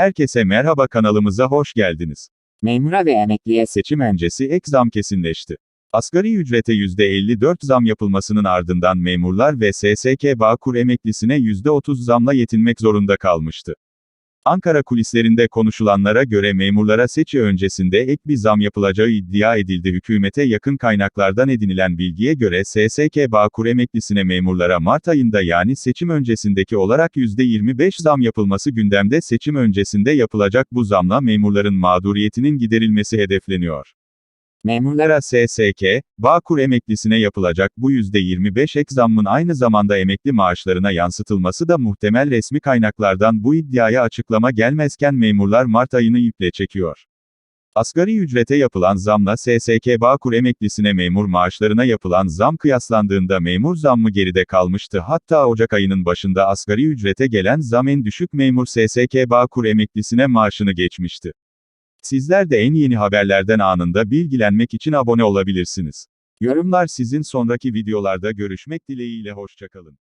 Herkese merhaba kanalımıza hoş geldiniz. Memura ve emekliye Seçim öncesi ek zam kesinleşti. Asgari ücrete %54 zam yapılmasının ardından memurlar ve SSK Bağkur emeklisine %30 zamla yetinmek zorunda kalmıştı. Ankara kulislerinde konuşulanlara göre memurlara seçi öncesinde ek bir zam yapılacağı iddia edildi. Hükümete yakın kaynaklardan edinilen bilgiye göre SSK Bağkur emeklisine memurlara Mart ayında yani seçim öncesindeki olarak %25 zam yapılması gündemde seçim öncesinde yapılacak bu zamla memurların mağduriyetinin giderilmesi hedefleniyor. Memurlara SSK, Bağkur emeklisine yapılacak bu %25 ek zammın aynı zamanda emekli maaşlarına yansıtılması da muhtemel resmi kaynaklardan bu iddiaya açıklama gelmezken memurlar Mart ayını iple çekiyor. Asgari ücrete yapılan zamla SSK Bağkur emeklisine memur maaşlarına yapılan zam kıyaslandığında memur zammı geride kalmıştı. Hatta Ocak ayının başında asgari ücrete gelen zam en düşük memur SSK Bağkur emeklisine maaşını geçmişti. Sizler de en yeni haberlerden anında bilgilenmek için abone olabilirsiniz. Yorumlar sizin sonraki videolarda görüşmek dileğiyle hoşçakalın.